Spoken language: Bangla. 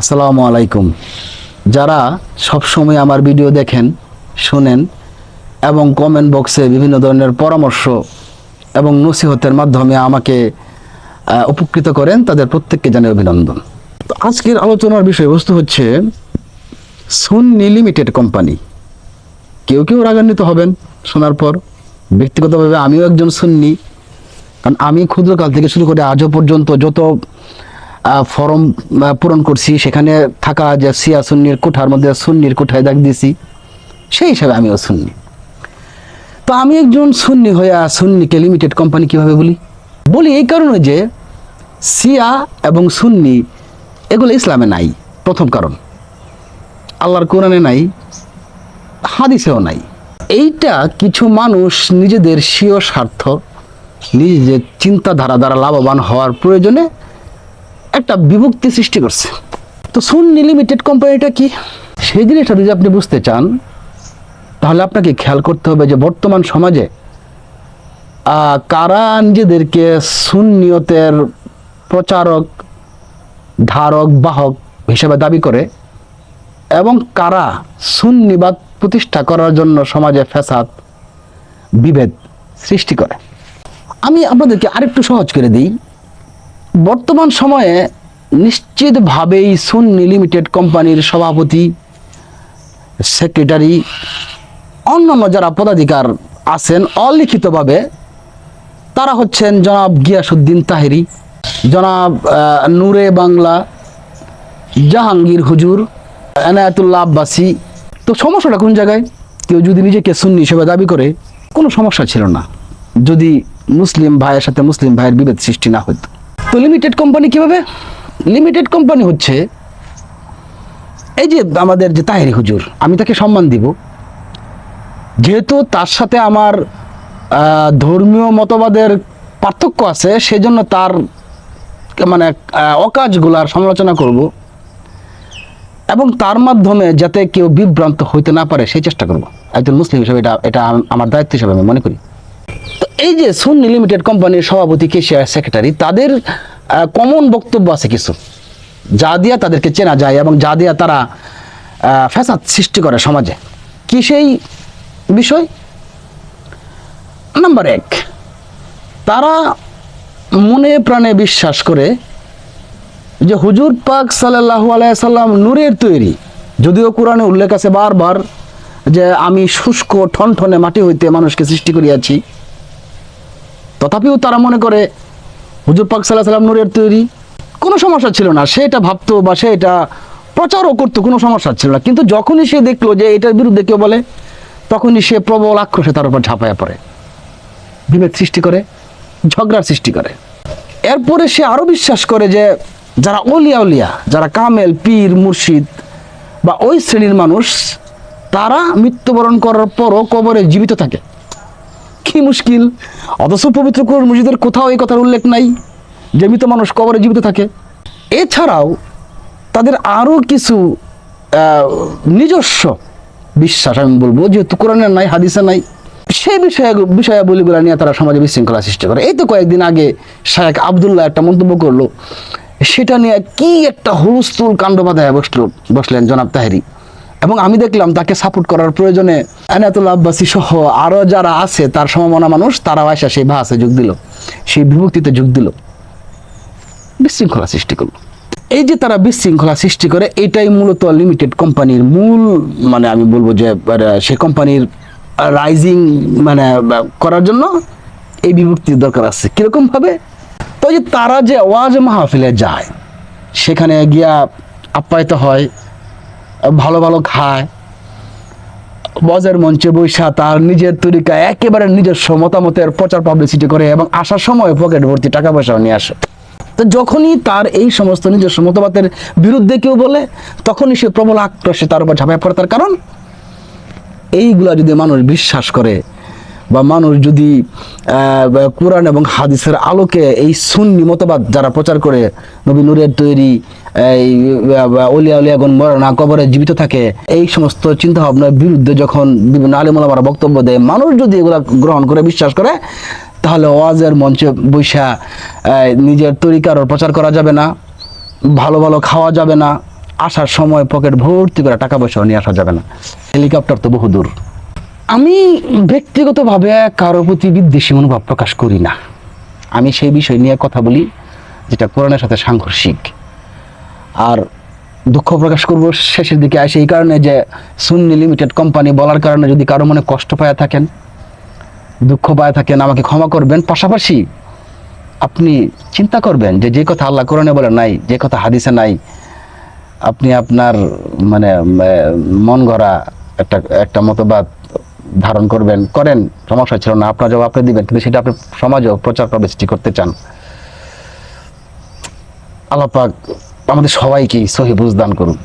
আসসালামু আলাইকুম। যারা সবসময় আমার ভিডিও দেখেন, শোনেন এবং কমেন্ট বক্সে বিভিন্ন ধরনের পরামর্শ এবং নসিহতের মাধ্যমে আমাকে উপকৃত করেন, তাদের প্রত্যেককে জানাই অভিনন্দন। তো আজকের আলোচনার বিষয়বস্তু হচ্ছে সুন্নি লিমিটেড কোম্পানি কেউ কেউ রাগান্বিত হবেন শোনার পর। ব্যক্তিগতভাবে আমিও একজন সুন্নি কারণ আমি ক্ষুদ্রকাল থেকে শুরু করে আজও পর্যন্ত যত ফর্ম পূরণ করছি। সেখানে থাকা যে সিয়া সুন্নির কোঠার মধ্যে সুন্নির কোঠায় দাগ দিয়েছি সেই হিসাবে আমিও সুন্নি। তো আমি একজন সুন্নি হয়ে সুন্নিকে লিমিটেড কোম্পানি কীভাবে বলি? বলি এই কারণে যে সিয়া এবং সুন্নি, এগুলো ইসলামে নাই, প্রথম কারণ। আল্লাহর কোরআনে নাই, হাদিসেও নাই। এইটা কিছু মানুষ নিজেদের স্বীয় স্বার্থ, নিজেদের চিন্তাধারা দ্বারা লাভবান হওয়ার প্রয়োজনে একটা বিভক্তি সৃষ্টি করছে। তো সুন্নি লিমিটেড কোম্পানিটা কি? সেই জিনিসটা যদি আপনি বুঝতে চান, তাহলে আপনাকে খেয়াল করতে হবে যে বর্তমান সমাজে কারা নিজেদেরকে সুন্নিয়তের প্রচারক, ধারক, বাহক হিসেবে দাবি করে এবং কারা সুন্নিবাদ প্রতিষ্ঠা করার জন্য সমাজে ফ্যাসাদ, বিভেদ সৃষ্টি করে। আমি আপনাদেরকে আরেকটু সহজ করে দিই। বর্তমান সময়ে নিশ্চিতভাবেই সুন্নি লিমিটেড কোম্পানির সভাপতি সেক্রেটারি অন্যান্য যারা পদাধিকার আছেন, অলিখিতভাবে তারা হচ্ছেন জনাব গিয়াসুদ্দিন তাহেরি, জনাব নূরে বাংলা, জাহাঙ্গীর হুজুর, এনায়াতুল্লাহ আব্বাসী। তো সমস্যাটা কোন জায়গায়? কেউ যদি নিজেকে সুন্নি হিসেবে দাবি করে, কোনো সমস্যা ছিল না। যদি মুসলিম ভাইয়ের সাথে মুসলিম ভাইয়ের বিভেদ সৃষ্টি না হতো তো লিমিটেড কোম্পানি কীভাবে? লিমিটেড কোম্পানি হচ্ছে এই যে আমাদের যে তাহেরি হুজুর, আমি তাকে সম্মান দিব। যেহেতু তার সাথে আমার ধর্মীয় মতবাদের পার্থক্য আছে, সেজন্য তার মানে অকাজগুলার সমালোচনা করব। এবং তার মাধ্যমে যাতে কেউ বিভ্রান্ত হইতে না পারে, সেই চেষ্টা করব। একজন মুসলিম হিসেবে এটা এটা আমার দায়িত্ব হিসেবে আমি মনে করি। তো এই যে সুন্নি লিমিটেড কোম্পানির সভাপতি কেশিয়া সেক্রেটারি তাদের কমন বক্তব্য আছে কিছু। যা দিয়া তাদেরকে চেনা যায় এবং যা দিয়া তারা ফ্যাসাদ সৃষ্টি করে সমাজে। কি সেই বিষয়? নাম্বার এক, তারা মনে প্রাণে বিশ্বাস করে যে হুজুর পাক সাল্লাল্লাহু আলাইসাল্লাম নূরের তৈরি। যদিও কোরআনে উল্লেখ আছে বারবার যে আমি শুষ্ক, ঠনঠনে মাটি হইতে মানুষকে সৃষ্টি করিয়াছি। তথাপিও তারা মনে করে, হুজুর পাক সাল্লাহ সাল্লাম নূরের তৈরি। কোনো সমস্যা ছিল না, সে এটা ভাবতো বা সে এটা প্রচারও করতো, কোনো সমস্যা ছিল না। কিন্তু যখনই সে দেখল যে এটার বিরুদ্ধে কেউ বলে, তখনই সে প্রবল আক্রোশে তার উপর ঝাঁপায়া পড়ে। বিভেদ সৃষ্টি করে, ঝগড়ার সৃষ্টি করে। এরপরে সে আরও বিশ্বাস করে যে যারা অলিয়া উলিয়া যারা কামেল, পীর, মুর্শিদ বা ওই শ্রেণির মানুষ, তারা মৃত্যুবরণ করার পরও কবরে জীবিত থাকে। কি মুশকিল? অথচ পবিত্র কোরআন মসজিদের কোথাও এই কথার উল্লেখ নাই, যে মৃত মানুষ কবরে জীবিত থাকে। এছাড়াও তাদের আরও কিছু নিজস্ব বিশ্বাস আমি বলব, যেহেতু কোরআনের নাই হাদিসে নাই সেই বিষয়ে বিষয়ে বিষয়াবলীগুলো নিয়ে তারা সমাজে বিশৃঙ্খলা সৃষ্টি করে। এই তো কয়েকদিন আগে শায়েখ আবদুল্লাহ একটা মন্তব্য করল, সেটা নিয়ে কি একটা হুলস্থুল কাণ্ড বাঁধায় বসল, বসলেন জনাব তাহেরি। এবং আমি দেখলাম তাকে সাপোর্ট করার প্রয়োজনে এনাতুল আব্বাসী সহ আরও যারা আছে, তার সমমনা মানুষ, তারাও আসা সেই ভাষে যোগ দিল। সেই বিভক্তিতে যোগ দিল। বিশৃঙ্খলা সৃষ্টি করল। এই যে তারা বিশৃঙ্খলা সৃষ্টি করে, এটাই মূলত লিমিটেড কোম্পানির মূল মানে আমি বলব যে সে কোম্পানির রাইজিং মানে করার জন্য এই বিভক্তির দরকার আছে। কীরকম ভাবে? তো যে তারা যে ওয়াজ মাহফিলে যায়, সেখানে গিয়া আপ্যায়িত হয় ভালো ভালো খায়। বজের মঞ্চে বৈশা তার নিজের তরিকা একেবারে নিজস্ব মতামতের প্রচার পাবলিসিটি করে এবং আসার সময় পকেট ভর্তি টাকা পয়সাও নিয়ে আসে। তো যখনই তার এই সমস্ত নিজস্ব মতবাদের বিরুদ্ধে কেউ বলে, তখনই সে প্রবল আক্রোশে তার উপর ঝাঁপায় পড়ে। তার কারণ? এইগুলা যদি মানুষ বিশ্বাস করে বা মানুষ যদি কোরআন এবং হাদিসের আলোকে এই সুন্নি মতবাদ যারা প্রচার করে, নবী নূরের তৈরি, এই অলিয়া উলিয়াগণ মরে না কবরে জীবিত থাকে, এই সমস্ত চিন্তা ভাবনার বিরুদ্ধে যখন বিভিন্ন আলিমুলামারা বক্তব্য দেয়, মানুষ যদি এগুলা গ্রহণ করে, বিশ্বাস করে, তাহলে ওয়াজের মঞ্চে বৈশা নিজের তরিকার প্রচার করা যাবে না, ভালো ভালো খাওয়া যাবে না, আসার সময় পকেট ভর্তি করে টাকা পয়সাও নিয়ে আসা যাবে না। হেলিকপ্টার তো বহু দূর আমি ব্যক্তিগতভাবে কারও প্রতি বিদ্বেষী মনোভাব প্রকাশ করি না। আমি সেই বিষয় নিয়ে কথা বলি, যেটা কোরআনের সাথে সাংঘর্ষিক। আর দুঃখ প্রকাশ করব শেষের দিকে আসে এই কারণে যে সুন্নি লিমিটেড কোম্পানি বলার কারণে যদি কারও মনে কষ্ট পায় থাকেন, দুঃখ পায় থাকেন, আমাকে ক্ষমা করবেন। পাশাপাশি আপনি চিন্তা করবেন যে যে কথা আল্লাহ কোরআনে বলে নাই, যে কথা হাদিসে নাই, আপনি আপনার মানে মন গড়া একটা একটা মতবাদ ধারণ করবেন, করেন, সমস্যা ছিল না, আপনার জবাব আপনি দিবেন, কিন্তু সেটা আপনি সমাজেও প্রচার প্রবেশটি করতে চান। আল্লাপাক আমাদের সবাইকে সহি বুঝদান করুক।